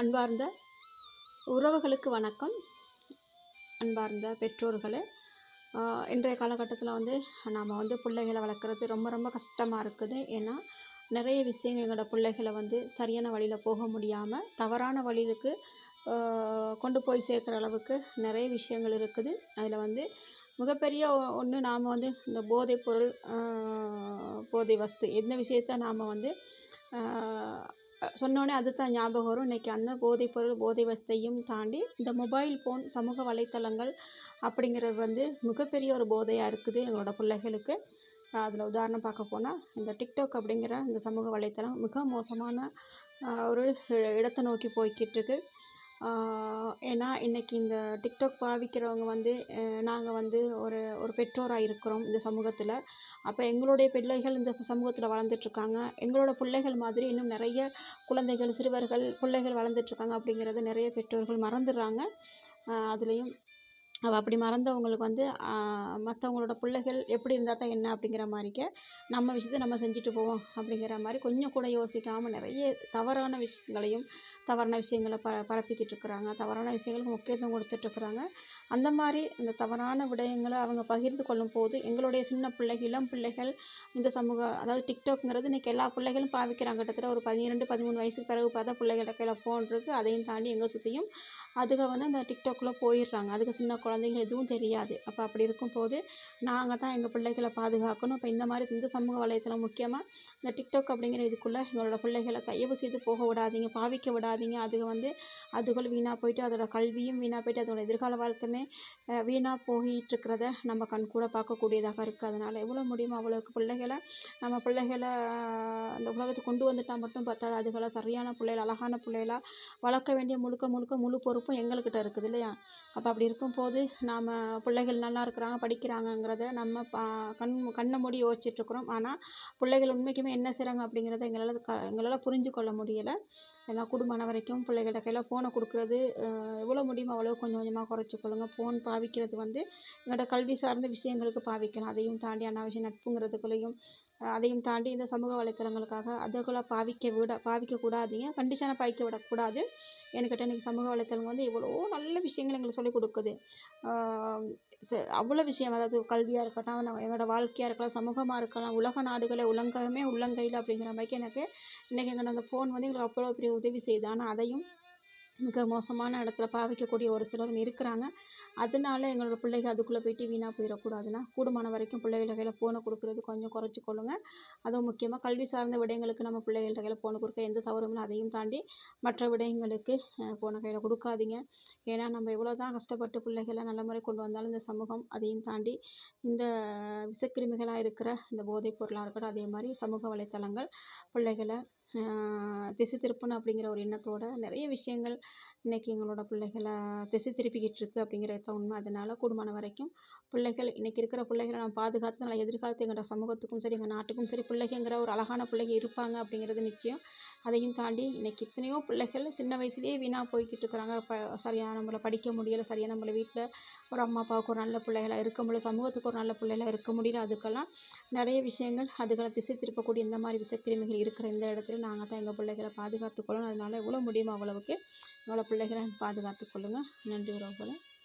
அன்பார்ந்த உறவுகளுக்கு வணக்கம். அன்பார்ந்த பெற்றோர்களே இன்றைய காலகட்டத்தில் வந்து நாம் வந்து பிள்ளைகளை வளர்க்குறது ரொம்ப ரொம்ப கஷ்டமாக இருக்குது. ஏன்னா நிறைய விஷயங்கள் எங்களோட பிள்ளைகளை வந்து சரியான வழியில் போக முடியாமல் தவறான வழியிலுக்கு கொண்டு போய் சேர்க்குற அளவுக்கு நிறைய விஷயங்கள் இருக்குது. அதில் வந்து மிகப்பெரிய ஒன்று நாம் வந்து இந்த போதைப் பொருள் போதை வஸ்து எந்த விஷயத்த நாம் வந்து சொன்னோடனே அது தான் ஞாபகம் வரும். இன்றைக்கி அந்த போதைப் பொருள் போதை வசதியும் தாண்டி இந்த மொபைல் ஃபோன் சமூக வலைத்தளங்கள் அப்படிங்கிறது வந்து மிகப்பெரிய ஒரு போதையாக இருக்குது எங்களோட பிள்ளைகளுக்கு. அதில் உதாரணம் பார்க்க போனால் இந்த டிக்டாக் அப்படிங்கிற இந்த சமூக வலைத்தளம் மிக மோசமான ஒரு இடத்தை நோக்கி போய்க்கிட்டிருக்கு ஏன்னா இன்றைக்கி இந்த டிக்டாக் பாவிக்கிறவங்க வந்து நாங்கள் வந்து ஒரு ஒரு பெற்றோராக இருக்கிறோம் இந்த சமூகத்தில். அப்போ எங்களுடைய பிள்ளைகள் இந்த சமூகத்தில் வளர்ந்துட்ருக்காங்க. எங்களோட பிள்ளைகள் மாதிரி இன்னும் நிறைய குழந்தைகள் சிறுவர்கள் பிள்ளைகள் வளர்ந்துட்ருக்காங்க அப்படிங்கிறத நிறைய பெற்றோர்கள் மறந்துடுறாங்க. அதுலேயும் அவள் அப்படி மறந்தவங்களுக்கு வந்து மற்றவங்களோட பிள்ளைகள் எப்படி இருந்தால் தான் என்ன அப்படிங்கிற மாதிரிக்க நம்ம விஷயத்தை நம்ம செஞ்சுட்டு போவோம் அப்படிங்கிற மாதிரி கொஞ்சம் கூட யோசிக்காமல் நிறைய தவறான விஷயங்களையும் தவறான விஷயங்களை ப பரப்பிக்கிட்டு இருக்கிறாங்க. தவறான விஷயங்களுக்கு முக்கியத்துவம் கொடுத்துட்ருக்குறாங்க அந்த மாதிரி இந்த தவறான விடயங்களை அவங்க பகிர்ந்து கொள்ளும் போது எங்களுடைய சின்ன பிள்ளைகள் இளம் பிள்ளைகள் இந்த சமூக அதாவது டிக்டாக்ங்கிறது இன்றைக்கி எல்லா பிள்ளைகளும் பாவிக்கிறாங்க. கிட்டத்தட்ட ஒரு பதினிரெண்டு பதிமூணு வயசுக்கு பிறகு பார்த்தா பிள்ளைகளோட கையில் ஃபோன் இருக்குது அதையும் தாண்டி எங்கே சுற்றியும் அதுக வந்து அந்த டிக்டாக்குள்ளே போயிடுறாங்க. அதுக்கு சின்ன குழந்தைங்க எதுவும் தெரியாது. அப்போ அப்படி இருக்கும்போது நாங்கள் தான் எங்கள் பிள்ளைகளை பாதுகாக்கணும். இப்போ இந்த மாதிரி இந்த சமூக வலைத்தளம் முக்கியமாக இந்த டிக்டாக் அப்படிங்கிற இதுக்குள்ளே எங்களோட பிள்ளைகளை தயவு செய்து போக விடாதீங்க பாவிக்க விடாதீங்க. அதுக வந்து அதுகள் வீணாக போயிட்டு அதோட கல்வியும் வீணாக போயிட்டு அதோட எதிர்கால வாழ்க்கையுமே வீணாக போயிட்டுருக்கிறத நம்ம கண் கூட பார்க்கக்கூடியதாக இருக்குது அதனால் எவ்வளோ முடியுமோ அவ்வளோக்கு பிள்ளைகளை நம்ம பிள்ளைகளை அந்த உலகத்துக்கு கொண்டு வந்துட்டால் மட்டும் பத்தாது. அதுகளை சரியான பிள்ளைகள் அழகான பிள்ளைகளாக வளர்க்க வேண்டிய முழுக்க முழுக்க முழு பொறுப்பும் எங்கள்கிட்ட இருக்குது இல்லையா? அப்போ அப்படி இருக்கும்போது நாம் பிள்ளைகள் நல்லா இருக்கிறாங்க படிக்கிறாங்கங்கிறத நம்ம பா கண் கண்ணை மூடி யோசிச்சுட்ருக்குறோம் ஆனால் பிள்ளைகள் உண்மைக்குமே என்ன செய்கிறாங்க அப்படிங்கிறத எங்களால் க எங்களால் புரிஞ்சு கொள்ள முடியலை. ஏன்னா குடும்பம் வரைக்கும் பிள்ளைகள்ட்ட கையில் ஃபோனை கொடுக்குறது எவ்வளோ முடியுமோ? அவ்வளோ கொஞ்சம் கொஞ்சமாக குறைச்சிக்கொள்ளுங்க ஃபோன் பாவிக்கிறது வந்து எங்களோட கல்வி சார்ந்த விஷயங்களுக்கு பாவிக்கலாம் அதையும் தாண்டி அனாவசிய நட்புங்கிறதுக்குள்ளேயும் அதையும் தாண்டி இந்த சமூக வலைத்தளங்களுக்காக அதுக்குள்ளே பாவிக்க விட பாவிக்கக்கூடாதீங்க கண்டிஷனாக பாவிக்க விடக்கூடாது. என்கிட்ட இன்றைக்கி சமூக வலைத்தளங்கள் வந்து எவ்வளோ நல்ல விஷயங்கள் எங்களுக்கு சொல்லிக் கொடுக்குது. அவ்வளோ விஷயம். அதாவது கல்வியாக இருக்கட்டும் நம்ம என்னோடய வாழ்க்கையாக இருக்கலாம் சமூகமாக இருக்கலாம் உலக நாடுகளை உலகமே உள்ளங்கையில் அப்படிங்கிற மாதிரி எனக்கு இன்றைக்கி எங்கள் அந்த ஃபோன் வந்து எங்களுக்கு அவ்வளோ பெரிய உதவி செய்தான் ஆனால் அதையும் மிக மோசமான இடத்துல பாவிக்கக்கூடிய ஒரு சிலரும் இருக்கிறாங்க. அதனால எங்களோட பிள்ளைகள் அதுக்குள்ளே போயிட்டு வீணாக போயிடக்கூடாதுன்னா கூடுமான வரைக்கும் பிள்ளைகள் கையில் ஃபோனை கொடுக்குறது கொஞ்சம் குறைச்சிக்கொள்ளுங்க அதுவும் முக்கியமாக கல்வி சார்ந்த விடயங்களுக்கு நம்ம பிள்ளைகள் கையில் ஃபோனை கொடுக்க எந்த தவறும் இல்லை. அதையும் தாண்டி மற்ற விடயங்களுக்கு ஃபோனை கையில் கொடுக்காதீங்க. ஏன்னா நம்ம எவ்வளோ தான் கஷ்டப்பட்டு பிள்ளைகளை நல்ல முறை கொண்டு வந்தாலும் இந்த சமூகம் அதையும் தாண்டி இந்த விஷக்கிருமிகளாக இருக்கிற இந்த போதைப் பொருளாக இருக்கட்டும் அதே மாதிரி சமூக வலைத்தளங்கள் பிள்ளைகளை திசை திருப்பணும் அப்படிங்கிற ஒரு எண்ணத்தோடு நிறைய விஷயங்கள் இன்றைக்கி எங்களோட பிள்ளைகளை திசை திருப்பிக்கிட்டு இருக்குது அப்படிங்கிறது தான் உண்மை. அதனால் கூடுமான வரைக்கும் பிள்ளைகள் இன்றைக்கி இருக்கிற பிள்ளைகளை நம்ம பாதுகாத்து நல்லா எதிர்காலத்து எங்களோட சமூகத்துக்கும் சரி எங்கள் நாட்டுக்கும் சரி பிள்ளைங்கிற ஒரு அழகான பிள்ளைங்க இருப்பாங்க அப்படிங்கிறது நிச்சயம். அதையும் தாண்டி இன்றைக்கி எத்தனையோ பிள்ளைகள் சின்ன வயசுலேயே வீணாக போய்கிட்டு இருக்கிறாங்க. ப சரியாக நம்மளை படிக்க முடியலை சரியாக நம்மளை வீட்டில் ஒரு அம்மா அப்பாவுக்கு ஒரு நல்ல பிள்ளைகளாக இருக்க முடியல சமூகத்துக்கு ஒரு நல்ல பிள்ளைகளாக இருக்க முடியல. அதுக்கெல்லாம் நிறைய விஷயங்கள் அதுகளை திசை திருப்பக்கூடிய இந்த மாதிரி விஷக்கிருமிகள் இருக்கிற இந்த இடத்துல நாங்கள் தான் எங்கள் பிள்ளைகளை பாதுகாத்துக்கொள்ளணும் அதனால் எவ்வளோ முடியுமோ அவ்வளவுக்கு எவ்வளோ பிள்ளைகளை பாதுகாத்துக்கொள்ளுங்கள் நன்றி உறவுகளே.